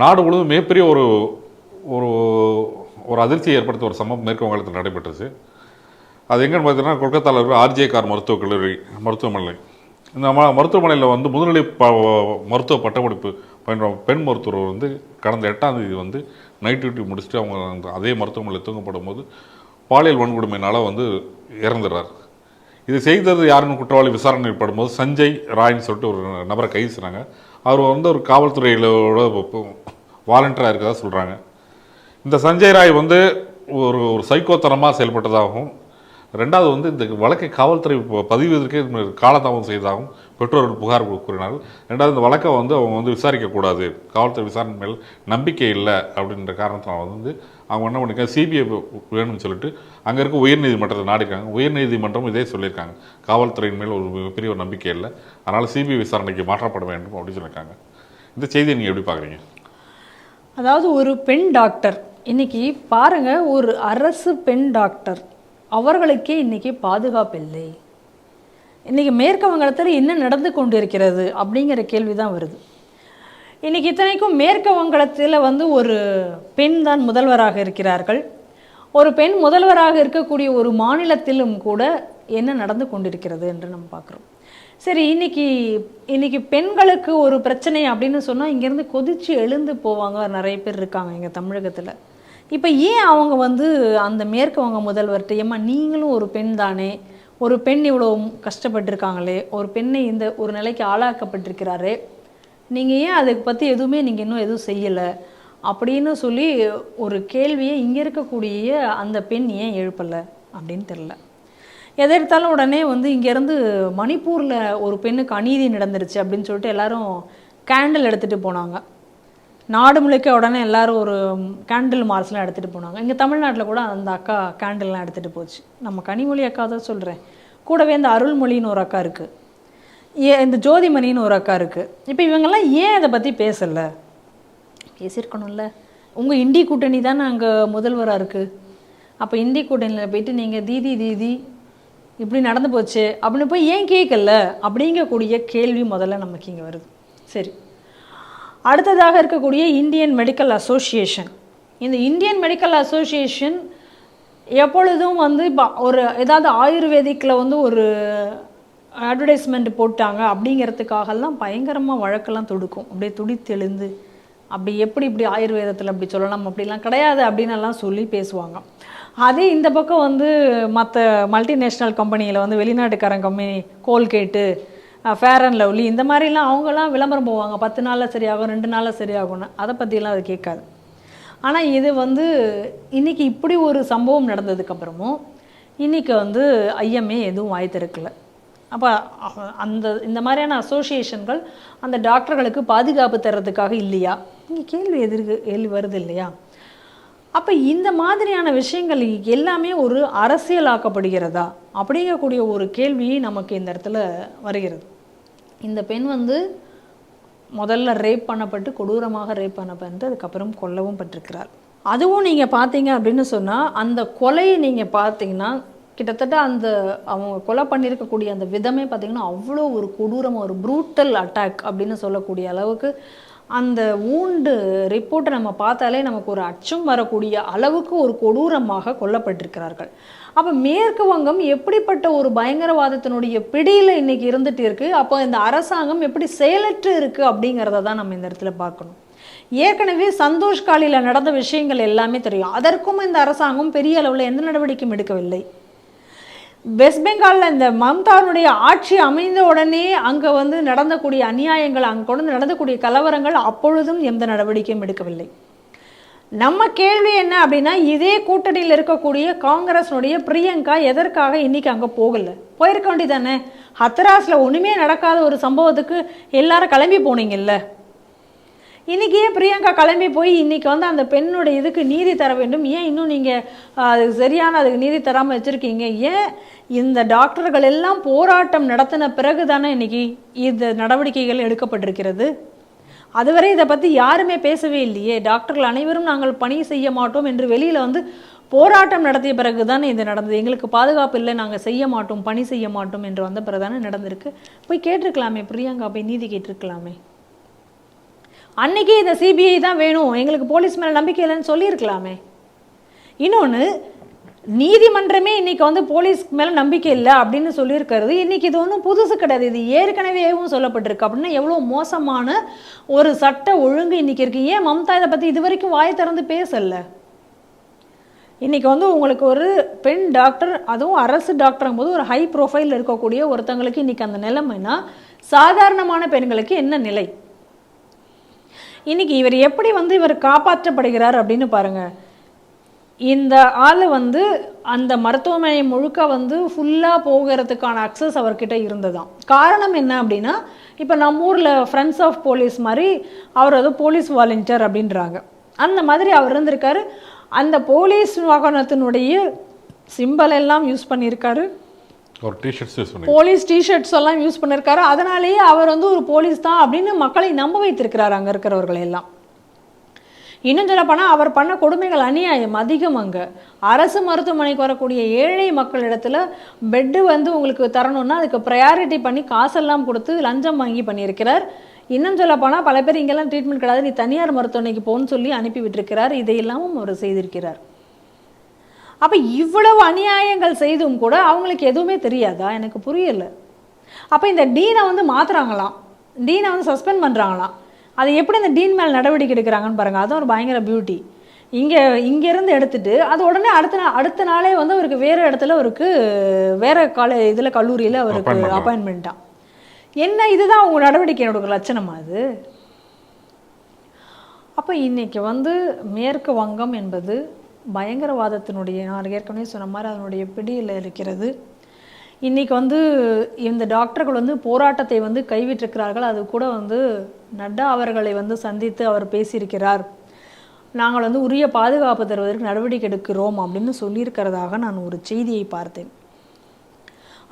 நாடு முழுவதும் மிகப்பெரிய ஒரு ஒரு ஒரு அதிர்ச்சியை ஏற்படுத்த ஒரு சம்பவம் மேற்கு வங்காளத்தில் நடைபெற்றுச்சு அது எங்கன்னு பார்த்தீங்கன்னா கொல்கத்தாவில் இருக்கிற ஆர்ஜே கார் மருத்துவக் கல்லூரி மருத்துவமனை. இந்த ம மருத்துவமனையில் வந்து முதுநிலை ப மருத்துவ பட்டப்படிப்பு பயின்ற பெண் மருத்துவர் வந்து கடந்த எட்டாம் தேதி வந்து நைட் டியூட்டி முடிச்சுட்டு அவங்க அந்த அதே மருத்துவமனையில் தூங்கப்படும் போது பாலியல் வன்கொடுமையினால் வந்து இறந்துடுறார். இது செய்தது யாருன்னு குற்றவாளி விசாரணை போது சஞ்சய் ராய்னு சொல்லிட்டு ஒரு நபரை கைது செய்கிறாங்க அவர் வந்து ஒரு காவல்துறையிலோட வாலண்டியராக இருக்கதா சொல்கிறாங்க இந்த சஞ்சய் ராய் வந்து ஒரு ஒரு சைக்கோத்தனமாக செயல்பட்டதாகவும் ரெண்டாவது வந்து இந்த வழக்கை காவல்துறை ப- பதிவதற்கே காலதாமதம் செய்ததாகவும் பெற்றோர்கள் புகார் கூறினார் கூறினார்கள். ரெண்டாவது இந்த வழக்கை வந்து அவங்க வந்து விசாரிக்கக்கூடாது. காவல்துறை விசாரணை மேல் நம்பிக்கை இல்லை அப்படின்ற காரணத்தினால் வந்து அவங்க என்ன பண்ணியிருக்காங்க சிபிஐ வேணும்னு சொல்லிட்டு அங்கே இருக்க உயர்நீதிமன்றத்தை நாடிக்காங்க உயர்நீதிமன்றம் இதே சொல்லியிருக்காங்க. காவல்துறையின் மேல் ஒரு மிகப்பெரிய ஒரு நம்பிக்கை இல்லை. அதனால் சிபிஐ விசாரணைக்கு மாற்றப்பட வேண்டும் அப்படின்னு சொல்லியிருக்காங்க. இந்த செய்தியை நீங்கள் எப்படி பார்க்குறீங்க அதாவது ஒரு பெண் டாக்டர் இன்னைக்கு பாருங்க ஒரு அரசு பெண் டாக்டர் அவர்களுக்கே இன்னைக்கு பாதுகாப்பு இல்லை. இன்றைக்கி மேற்கு வங்காளத்தில் என்ன நடந்து கொண்டிருக்கிறது அப்படிங்கிற கேள்வி தான் வருது. இன்றைக்கி இத்தனைக்கும் மேற்கு வங்கத்தில் வந்து ஒரு பெண் தான் முதல்வராக இருக்கிறார்கள். ஒரு பெண் முதல்வராக இருக்கக்கூடிய ஒரு மாநிலத்திலும் கூட என்ன நடந்து கொண்டிருக்கிறது என்று நம்ம பார்க்குறோம். சரி இன்னைக்கு இன்னைக்கு பெண்களுக்கு ஒரு பிரச்சனை அப்படின்னு சொன்னால் இங்கேருந்து கொதிச்சு எழுந்து போவாங்க நிறைய பேர் இருக்காங்க எங்கள் தமிழகத்தில். இப்போ ஏன் அவங்க வந்து அந்த மேற்கு வங்க முதல்வர்கிட்ட ஏம்மா நீங்களும் ஒரு பெண் தானே? ஒரு பெண் இவ்வளோ கஷ்டப்பட்டிருக்காங்களே? ஒரு பெண்ணை இந்த ஒரு நிலைக்கு ஆளாக்கப்பட்டிருக்கிறாரு? நீங்கள் ஏன் அதை பற்றி எதுவுமே நீங்கள் இன்னும் எதுவும் செய்யலை? அப்படின்னு சொல்லி ஒரு கேள்வியை இங்கே இருக்கக்கூடிய அந்த பெண் ஏன் எழுப்பலை அப்படின்னு தெரில எதை எடுத்தாலும் உடனே வந்து இங்கேருந்து மணிப்பூரில் ஒரு பெண்ணுக்கு அநீதி நடந்துருச்சு அப்படின்னு சொல்லிட்டு எல்லாரும் கேண்டில் எடுத்துகிட்டு போனாங்க. நாடு முழுக்க உடனே எல்லாரும் ஒரு கேண்டில் மார்ச்லாம் எடுத்துகிட்டு போனாங்க. இங்கே தமிழ்நாட்டில் கூட அந்த அக்கா கேண்டில்லாம் எடுத்துகிட்டு போச்சு. நம்ம கனிமொழி அக்கா தான் சொல்கிறேன் கூடவே இந்த அருள்மொழின்னு ஒரு அக்கா இருக்குது ஏ இந்த ஜோதிமணின்னு ஒரு அக்கா இருக்குது இப்போ இவங்கெல்லாம் ஏன் அதை பற்றி பேசலை? பேசியிருக்கணும்ல. உங்கள் இண்டி கூட்டணி தானே அங்கே முதல்வராக இருக்குது அப்போ இண்டி கூட்டணியில் போயிட்டு நீங்கள் தீதி தீதி இப்படி நடந்து போச்சு அப்படின்னு போய் ஏன் கேட்கல அப்படிங்கக்கூடிய கேள்வி முதல்ல நமக்கு இங்கே வருது. சரி. அடுத்ததாக இருக்கக்கூடிய இந்தியன் மெடிக்கல் அசோசியேஷன். இந்த இந்தியன் மெடிக்கல் அசோசியேஷன் எப்பொழுதும் வந்து இப்போ ஒரு ஏதாவது ஆயுர்வேதிக்கில் வந்து ஒரு அட்வர்டைஸ்மெண்ட் போட்டாங்க அப்படிங்கிறதுக்காகலாம் பயங்கரமாக வழக்கெல்லாம் தொடுக்கும். அப்படியே துடித்தெழுந்து அப்படி எப்படி இப்படி ஆயுர்வேதத்தில் அப்படி சொல்லலாம் அப்படிலாம் கிடையாது அப்படின்னுலாம் சொல்லி பேசுவாங்க. அதே இந்த பக்கம் வந்து மற்ற மல்டிநேஷ்னல் கம்பெனியில் வந்து வெளிநாட்டுக்காரன் company Colgate fair and lovely இந்த மாதிரிலாம் அவங்கெல்லாம் விளம்பரம் போவாங்க. பத்து நாளில் சரியாகும் ரெண்டு நாளில் சரியாகும்னு. அதை பற்றிலாம் அது கேட்காது. ஆனால் இது வந்து இன்னைக்கு இப்படி ஒரு சம்பவம் நடந்ததுக்கப்புறமும் இன்றைக்கி வந்து ஐஎம்ஏ எதுவும் வாய் திறக்கலை. அப்போ அந்த இந்த மாதிரியான அசோசியேஷன்கள் அந்த டாக்டர்களுக்கு பாதுகாப்பு தர்றதுக்காக இல்லையா? இங்கே கேள்வி எதிர்க்கு கேள்வி வருது இல்லையா? அப்போ இந்த மாதிரியான விஷயங்கள் எல்லாமே ஒரு அரசியலாக்கப்படுகிறதா? அப்படிங்கக்கூடிய ஒரு கேள்வி நமக்கு இந்த இடத்துல வருகிறது. இந்த பெண் வந்து முதல்ல ரேப் பண்ணப்பட்டு கொடூரமாக ரேப் பண்ணப்பட்டு அதுக்கப்புறம் கொல்லவும் பட்டிருக்கிறார் அதுவும் நீங்கள் பார்த்தீங்க அப்படின்னு சொன்னால் அந்த கொலையை நீங்கள் பார்த்தீங்கன்னா கிட்டத்தட்ட அந்த அவங்க கொலை பண்ணியிருக்கக்கூடிய அந்த விதமே பார்த்திங்கன்னா அவ்வளோ ஒரு கொடூரம் ஒரு ப்ரூட்டல் அட்டாக் அப்படின்னு சொல்லக்கூடிய அளவுக்கு அந்த ஊண்டு ரிப்போர்ட்டை நம்ம பார்த்தாலே நமக்கு ஒரு அச்சம் வரக்கூடிய அளவுக்கு ஒரு கொடூரமாக கொல்லப்பட்டிருக்கிறார்கள். அப்போ மேற்கு வங்கம் எப்படிப்பட்ட ஒரு பயங்கரவாதத்தினுடைய பிடியில் இன்றைக்கி இருந்துகிட்டு இருக்குது அப்போ இந்த அரசாங்கம் எப்படி செயலற்று இருக்குது அப்படிங்கிறத தான் நம்ம இந்த இடத்துல பார்க்கணும். ஏற்கனவே சந்தோஷ் காலியில் நடந்த விஷயங்கள் எல்லாமே தெரியும். அதற்கும் இந்த அரசாங்கம் பெரிய அளவில் எந்த நடவடிக்கையும் எடுக்கவில்லை. வெஸ்ட் பெங்காலில் இந்த மம்தானுடைய ஆட்சி அமைந்த உடனே அங்கே வந்து நடந்தக்கூடிய அநியாயங்கள் அங்கே கொண்டு நடந்தக்கூடிய கலவரங்கள் அப்பொழுதும் எந்த நடவடிக்கையும் எடுக்கவில்லை. நம்ம கேள்வி என்ன அப்படின்னா இதே கூட்டணியில் இருக்கக்கூடிய காங்கிரஸ்னுடைய பிரியங்கா எதற்காக இன்றைக்கி அங்கே போகலை? போயிருக்க வேண்டியதானே ஹத்ராஸில் ஒன்றுமே நடக்காத ஒரு சம்பவத்துக்கு எல்லாரும் கிளம்பி போனீங்கல்ல? இன்னைக்கு ஏன் பிரியங்கா கிளம்பி போய் இன்றைக்கி வந்து அந்த பெண்ணுடைய இதுக்கு நீதி தர வேண்டும். ஏன் இன்னும் நீங்கள் அதுக்கு சரியான அதுக்கு நீதி தராமல் வச்சுருக்கீங்க? ஏன் இந்த டாக்டர்கள் எல்லாம் போராட்டம் நடத்தின பிறகு தானே இன்றைக்கி இந்த நடவடிக்கைகள் எடுக்கப்பட்டிருக்கிறது? அதுவரை இதை பற்றி யாருமே பேசவே இல்லையே. டாக்டர்கள் அனைவரும் நாங்கள் பணி செய்ய மாட்டோம் என்று வெளியில் வந்து போராட்டம் நடத்திய பிறகு தானே இது நடந்தது. எங்களுக்கு பாதுகாப்பு இல்லை நாங்கள் செய்ய மாட்டோம் பணி செய்ய மாட்டோம் என்று வந்த பிறகு தானே நடந்திருக்கு. போய் கேட்டிருக்கலாமே பிரியங்கா போய் நீதி கேட்டிருக்கலாமே? அன்றைக்கி இந்த சிபிஐ தான் வேணும். எங்களுக்கு போலீஸ் மேலே நம்பிக்கை இல்லைன்னு சொல்லியிருக்கலாமே. இன்னொன்று நீதிமன்றமே இன்னைக்கு வந்து போலீஸ் மேலே நம்பிக்கை இல்லை அப்படின்னு சொல்லியிருக்கிறது. இன்னைக்கு இது ஒன்றும் புதுசு கிடையாது. இது ஏற்கனவேவும் சொல்லப்பட்டிருக்கு. அப்படின்னா எவ்வளோ மோசமான ஒரு சட்ட ஒழுங்கு இன்னைக்கு இருக்குது ஏன் மம்தா இதை பற்றி இது வரைக்கும் வாய் திறந்து பேசலை? இன்றைக்கி வந்து உங்களுக்கு ஒரு பெண் டாக்டர் அதுவும் அரசு டாக்டரும் போது ஒரு ஹை ப்ரொஃபைல் இருக்கக்கூடிய ஒருத்தங்களுக்கு இன்னைக்கு அந்த நிலைமைனா சாதாரணமான பெண்களுக்கு என்ன நிலை? இன்னைக்கு இவர் எப்படி வந்து இவர் காப்பாற்றப்படுகிறார் அப்படின்னு பாருங்கள் இந்த ஆள் வந்து அந்த மருத்துவமனை முழுக்க வந்து ஃபுல்லாக போகிறதுக்கான அக்சஸ் அவர்கிட்ட இருந்ததான் காரணம் என்ன அப்படின்னா இப்போ நம்ம ஊரில் ஃப்ரெண்ட்ஸ் ஆஃப் போலீஸ் மாதிரி அவர் வந்து போலீஸ் வாலண்டியர் அப்படின்றாங்க. அந்த மாதிரி அவர் இருந்திருக்காரு. அந்த போலீஸ் வாகனத்தினுடைய சிம்பல் எல்லாம் யூஸ் பண்ணியிருக்காரு. ஒரு டிஷர்ட்ஸ் யூஸ் பண்ணி போலீஸ் டிஷர்ட்ஸ் எல்லாம் யூஸ் பண்ணியிருக்காரு அதனாலேயே அவர் வந்து ஒரு போலீஸ் தான் அப்படின்னு மக்களை நம்ப வைத்திருக்கிறார் அங்கே இருக்கிறவர்களை எல்லாம். இன்னும் சொல்ல போனால் அவர் பண்ண கொடுமைகள் அநியாயம் அதிகம் அங்கே. அரசு மருத்துவமனைக்கு வரக்கூடிய ஏழை மக்களிடத்தில் பெட்டு வந்து உங்களுக்கு தரணும்னா அதுக்கு ப்ரையாரிட்டி பண்ணி காசெல்லாம் கொடுத்து லஞ்சம் வாங்கி பண்ணியிருக்கிறார். இன்னும் சொல்ல போனால் பல பேர் இங்கெல்லாம் ட்ரீட்மெண்ட் கிடையாது. நீ தனியார் மருத்துவமனைக்கு போகணும்னு சொல்லி அனுப்பி விட்டுருக்கிறார். இதையெல்லாமும் அவர் செய்திருக்கிறார். அப்போ இவ்வளவு அநியாயங்கள் செய்தும் கூட அவங்களுக்கு எதுவுமே தெரியாதா? எனக்கு புரியல. அப்போ இந்த டீனை வந்து மாத்துறாங்களாம். டீனை வந்து சஸ்பெண்ட் பண்ணுறாங்களாம் அது எப்படி இந்த டீன் மேல் நடவடிக்கை எடுக்கிறாங்கன்னு பாருங்க. அதுவும் ஒரு பயங்கர பியூட்டி. இங்கே இங்கேருந்து எடுத்துட்டு அது உடனே அடுத்த நாள் அடுத்த நாளே வந்து அவருக்கு வேறு இடத்துல அவருக்கு வேற காலே இதில் கல்லூரியில் அவருக்கு. அப்பாயின்மெண்ட்டாக என்ன இதுதான் உங்க நடவடிக்கையோட லட்சணமா அது? அப்போ இன்னைக்கு வந்து மேற்கு வங்கம் என்பது பயங்கரவாதத்தினுடைய நான் ஏற்கனவே சொன்ன மாதிரி அதனுடைய பிடியில் இருக்கிறது. இன்னைக்கு வந்து இந்த டாக்டர்கள் வந்து போராட்டத்தை வந்து கைவிட்டிருக்கிறார்கள். அது கூட வந்து நட்டா அவர்களை வந்து சந்தித்து அவர் பேசியிருக்கிறார். நாங்கள் வந்து உரிய பாதுகாப்பு தருவதற்கு நடவடிக்கை எடுக்கிறோம் அப்படின்னு சொல்லியிருக்கிறதாக நான் ஒரு செய்தியை பார்த்தேன்.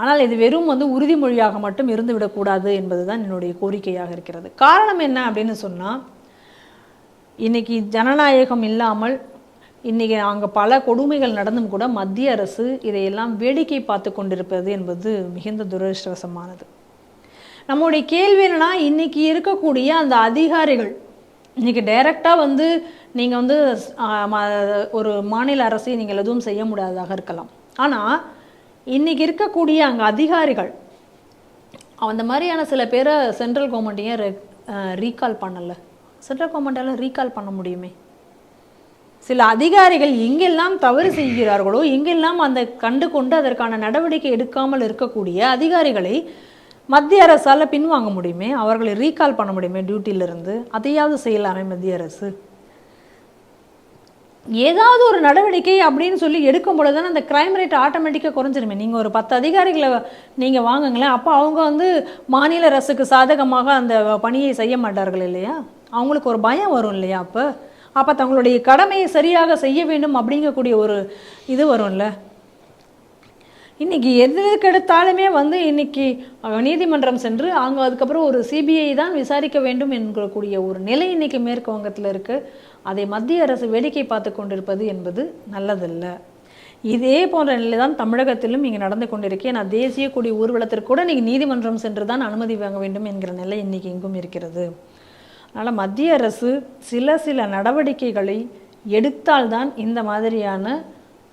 ஆனால் இது வெறும் வந்து உறுதிமொழியாக மட்டும் இருந்து விடக்கூடாது என்பதுதான் என்னுடைய கோரிக்கையாக இருக்கிறது. காரணம் என்ன அப்படின்னு சொன்னால் இன்னைக்கு ஜனநாயகம் இல்லாமல் இன்றைக்கி அங்கே பல கொடுமைகள் நடந்தும் கூட மத்திய அரசு இதையெல்லாம் வேடிக்கை பார்த்து கொண்டிருப்பது என்பது மிகுந்த துரதிருஷ்டவசமானது. நம்முடைய கேள்வி என்னன்னா இன்னைக்கு இருக்கக்கூடிய அந்த அதிகாரிகள் இன்றைக்கி டைரெக்டாக வந்து நீங்கள் வந்து ஒரு மாநில அரசை நீங்கள் எதுவும் செய்ய முடியாததாக இருக்கலாம். ஆனால் இன்றைக்கி இருக்கக்கூடிய அங்கே அதிகாரிகள் அந்த மாதிரியான சில பேரை சென்ட்ரல் கவர்மெண்ட்டையும் ரீகால் பண்ணலை. சென்ட்ரல் கவர்மெண்ட்டால் ரீகால் பண்ண முடியுமே? சில அதிகாரிகள் எங்கெல்லாம் தவறு செய்கிறார்களோ எங்கெல்லாம் அந்த கண்டு கொண்டு அதற்கான நடவடிக்கை எடுக்காமல் இருக்கக்கூடிய அதிகாரிகளை மத்திய அரசால் பின்வாங்க முடியுமே? அவர்களை ரீகால் பண்ண முடியுமே டியூட்டியிலிருந்து அதையாவது செய்யலாமே மத்திய அரசு? ஏதாவது ஒரு நடவடிக்கை அப்படின்னு சொல்லி எடுக்கும் பொழுது தானே அந்த கிரைம் ரேட் ஆட்டோமேட்டிக்காக குறைஞ்சிருமே. நீங்கள் ஒரு பத்து அதிகாரிகளை நீங்கள் வாங்குங்களேன் அப்போ அவங்க வந்து மாநில அரசுக்கு சாதகமாக அந்த பணியை செய்ய மாட்டார்கள் இல்லையா? அவங்களுக்கு ஒரு பயம் வரும் இல்லையா அப்போ? அப்போ தங்களுடைய கடமையை சரியாக செய்ய வேண்டும் அப்படிங்கக்கூடிய ஒரு இது வரும்ல. இன்னைக்கு எதுக்கு எடுத்தாலுமே வந்து இன்னைக்கு நீதிமன்றம் சென்று அங்கே அதுக்கப்புறம் ஒரு சிபிஐ தான் விசாரிக்க வேண்டும் என்கக்கூடிய ஒரு நிலை இன்னைக்கு மேற்கு வங்கத்தில் இருக்குது அதை மத்திய அரசு வேடிக்கை பார்த்து கொண்டிருப்பது என்பது நல்லதல்ல. இதே போன்ற நிலை தான் தமிழகத்திலும் இங்கே நடந்து கொண்டிருக்கேன் நான் தேசிய கொடி ஊர்வலத்திற்கு கூட இன்னைக்கு நீதிமன்றம் சென்று தான் அனுமதி வாங்க வேண்டும் என்கிற நிலை இன்னைக்கு எங்கும் இருக்கிறது. அதனால் மத்திய அரசு சில சில நடவடிக்கைகளை எடுத்தால்தான் இந்த மாதிரியான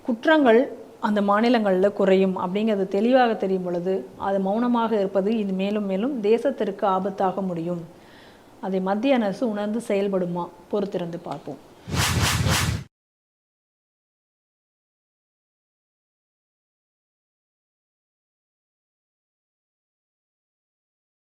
குற்றங்கள் அந்த மாநிலங்களில் குறையும் அப்படிங்கிறது தெளிவாக தெரியும் பொழுது அது மௌனமாக இருப்பது இது மேலும் மேலும் தேசத்திற்கு ஆபத்தாக முடியும். அதை மத்திய அரசு உணர்ந்து செயல்படுமா? பொறுத்திருந்து பார்ப்போம்.